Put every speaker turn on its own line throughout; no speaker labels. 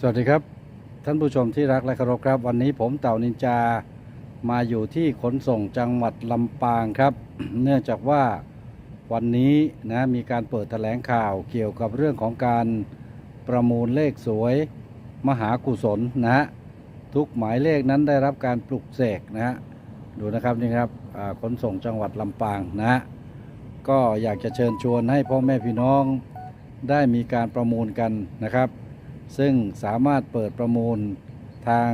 สวัสดีครับ ท่านผู้ชมที่รักและเคารพครับ วันนี้ผมเต่านินจามาอยู่ที่ขนส่งจังหวัดลำปางครับ เนื่องจากว่าวันนี้นะมีการเปิดแถลงข่าวเกี่ยวกับเรื่องของการประมูลเลขสวยมหากุศลนะฮะทุกหมายเลขนั้นได้รับการปลุกเสกนะฮะดูนะครับนี่ครับขนส่งจังหวัดลำปางนะฮะก็อยากจะเชิญชวนให้พ่อแม่พี่น้องได้มีการประมูลกันนะครับ ซึ่งสามารถเปิดประมูลทาง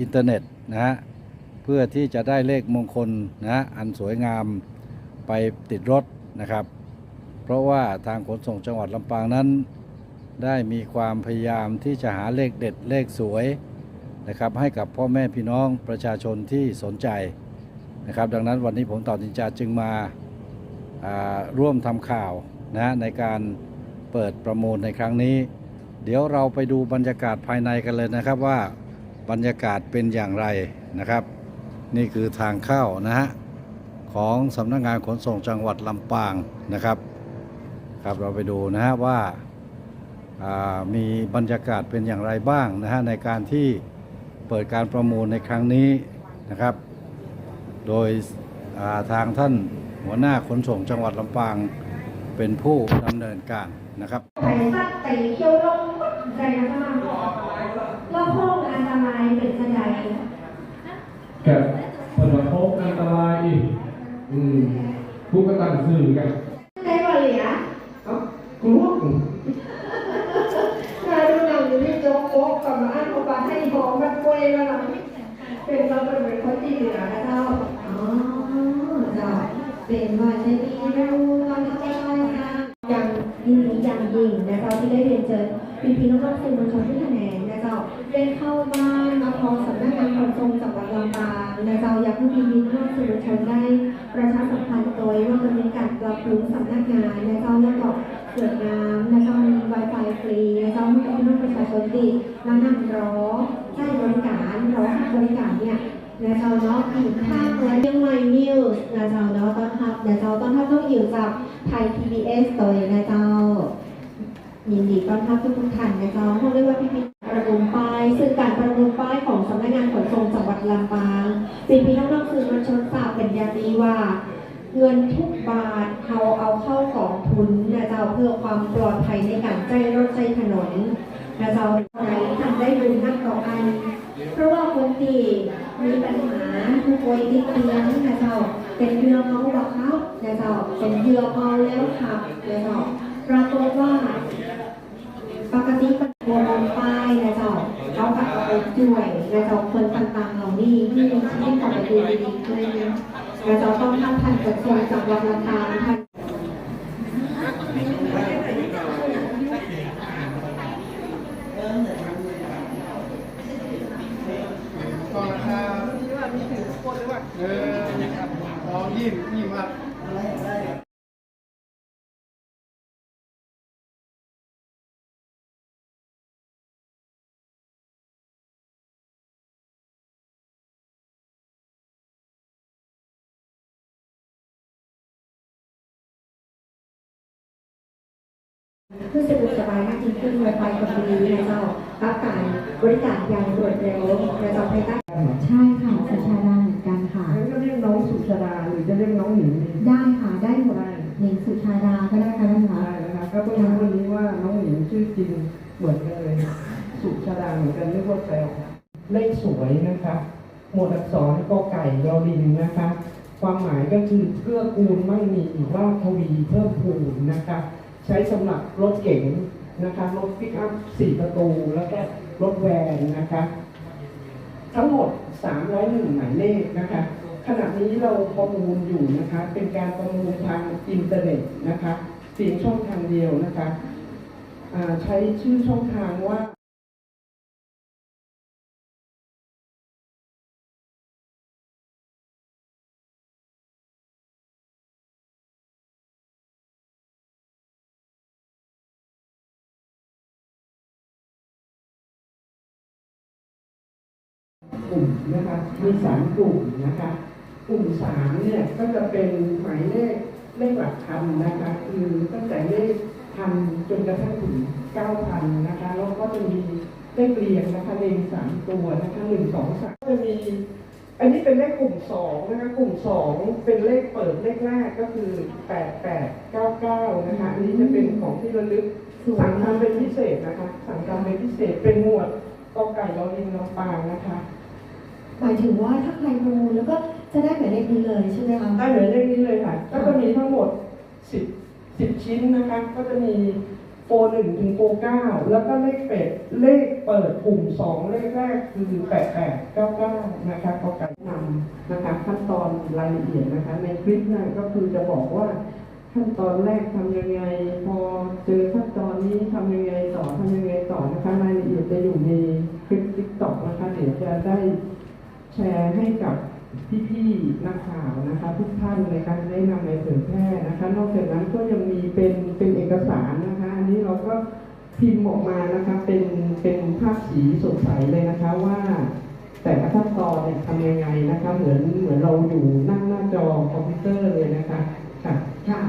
อินเทอร์เน็ตนะฮะเพื่อที่จะได้เลขมงคลนะฮะอันสวยงามไปติดรถนะครับ เพราะว่าทางขนส่งจังหวัดลำปางนั้น ได้มีความพยายามที่จะหาเลขเด็ดเลขสวยนะครับ ให้กับพ่อแม่พี่น้องประชาชนที่สนใจนะครับ ดังนั้นวันนี้ผมต่อจินจาจึงมาาร่วมทำข่าวนะในการเปิดประมูลในครั้งนี้ เดี๋ยวเราไปดูบรรยากาศภายในกันเลยนะครับว่าบรรยากาศเป็นอย่างไรนะครับ นี่คือทางเข้านะฮะของสำนักงานขนส่งจังหวัดลำปางนะครับ ครับเราไปดูนะฮะว่าามีบรรยากาศเป็นอย่างไรบ้างนะฮะในการที่เปิดการประมูลในครั้งนี้นะครับ โดยาทางท่านหัวหน้าขนส่งจังหวัดลำปาง เป็นผู้ดำเนินการนะครับ
ไข่สัตว์ไก่เคี้ยวลงใจนะคะแล้วห้องอันตรายเป็นสยาย
กับผลกระทบอันตรายอีกอืมผู้กระตันสื่อกัน
ได้บ่เหลีย
เอ้ากลัว
มาดูหนังอยู่ที่โจ๊กโป๊กกับมาอ่านเขาปาให้หอมแบบกล้วยแล้วล่ะเป็นเราเป็นคนที่เหลือนะเจ้าอ๋อเจ้าเป็นว่าใช่ดีเร ชิญพี่พี่น้องๆสื่อมวลชนที่คะแนนนะเจ้าได้เข้าบ้านมาพอสำนักงานขนส่งจังหวัดลำปางนะเจ้าอยากให้พี่พี่น้องสื่อมวลชนได้ประชาสัมพันธ์โดยว่ามันเป็นการปรับปรุงสำนักงานและเจ้าแล้วก็สวยงามและเจ้ามี Wi-Fi ฟรีและเจ้าให้กับพี่น้องประชาชนที่นั่งนั่งรอใช้บริการรอให้บริการเนี่ยและเจ้าเนาะอีกข้างและยังไงนิวส์และเจ้าเนาะต้อนรับและเจ้าต้อนรับต้องอยู่จากไทย PBS โดยและเจ้า ยินดีต้อนรับทุกทุกท่านนะเจ้าเขาเรียกว่าพิพิธประมูลป้ายซึ่งการประมูลป้ายของสำนักงานขนส่งจังหวัดลำปางปีพี่น้องๆสื่อมวลชนทราบเป็นอย่างดีว่า เงินทุกบาทเราเอาเข้ากองทุนนะเจ้าเพื่อความปลอดภัยในการใช้รถใช้ถนนนะเจ้าไหนทำได้บุญนักต่อกัน เพราะว่าคนที่มีปัญหาผู้ป่วยติดเตียงนะเจ้าเป็นเรือเมาหรอครับนะเจ้าเป็นเรือเมาแล้วขับนะเจ้าปรากฏว่า ปกติเป็นตัวลงป้ายนะเจ้าเขากับเอาไปช่วยนะเจ้าคนต่างๆเหล่านี้ที่มีชีวิตของไปดูดีๆขึ้นนะเจ้าต้องทำพันกระทรวงจังหวัดลำปางท่าน
ก่อนนะครับเออลองยิ้ม
เพื่อสะดวกสบายมากยิ่งขึ้นไวไฟกับดีนะเจ้ารับการบริการอย่างรวดเร็วนะเจ้าภายใต้ใช่ค่ะสัญชาดาเหมือนกันค่ะ
งั้นก็เรียกน้องสุชาดาหรือจะเรียกน้องหนิงดี
ได้ค่ะได้หมดหนิงสุชาดาก็ได้ค่ะท่านคะ
ได้นะครับก็ต้องรู้วันนี้ว่าน้องหนิงชื่อจริงเหมือนกันเลยสุชาดาเหมือนกันเรียกว่าแซวเลขสวยนะคะหมวดอักษรกอไก่ยอลิงนะคะ ความหมายก็คือเพื่อกูลมั่งมีว่าทวีเพิ่มพูนนะคะ ใช้สำหรับรถเก๋งนะคะรถพิกอัพสี่ประตู แล้วก็รถแวนนะคะ ทั้งหมด 301 หมายเลขนะคะ ขณะนี้เราประมูลอยู่นะคะ เป็นการประมูลทางอินเทอร์เน็ตนะคะเพียงช่องทางเดียวนะคะ ใช้ชื่อช่องทางว่า กลุ่มนะคะมีสามกลุ่มนะคะกลุ่มสามเนี่ยก็จะเป็นหมายเลขเลขหลักพันนะคะคือตั้งแต่เลขพันจนกระทั่งถึงเก้าพันนะคะแล้วก็จะมีเลขเรียงนะคะเรียงสามตัวนะคะหนึ่งสองสามจะมีอันนี้เป็นเลขกลุ่มสองนะคะกลุ่มสองเป็นเลขเปิดเลขแรกก็คือแปดแปดเก้าเก้านะคะอันนี้จะเป็นของที่ระลึกสั่งทำเป็นพิเศษนะคะสั่งทำเป็นพิเศษเป็นหมวดกอไก่ลอลิงลำปางนะคะ
หมายถึงว่าถ้าใครประมูลแล้วก็จะได้หมายเลขนี้เลยใช่ไหมคะ
ได้เหมือนเลขนี้เลยค่ะ ก็จะมีทั้งหมดสิบสิบชิ้นนะคะ ก็จะมีโฟหนึ่งถึงโฟเก้าแล้วก็เลขเป็ดเลขเปิดกลุ่มสองเลขแรกคือแปดแปดเก้าเก้านะคะกอไก่นำนะคะขั้นตอนรายละเอียดนะคะ ในคลิปนั้นก็คือจะบอกว่าขั้นตอนแรกทำยังไง พอเจอขั้นตอนนี้ทำยังไงต่อทำยังไงต่อนะคะ รายละเอียดจะอยู่ในคลิปติ๊กต็อกนะคะเดี๋ยวจะได้ แชร์ให้กับพี่ๆนักข่าวนะคะ ทุกท่านในการได้นำไปเผยแพร่นะคะ นอกจากนั้นก็ยังมีเป็นเป็นเอกสารนะคะ อันนี้เราก็พิมพ์ออกมานะคะเป็นเป็นภาพสีสดใสเลยนะคะว่า แต่ละขั้นตอนเนี่ยทำยังไงนะคะ เหมือนเหมือนเราอยู่นั่งหน้าจอคอมพิวเตอร์เลยนะคะค่ะ
ค่ะ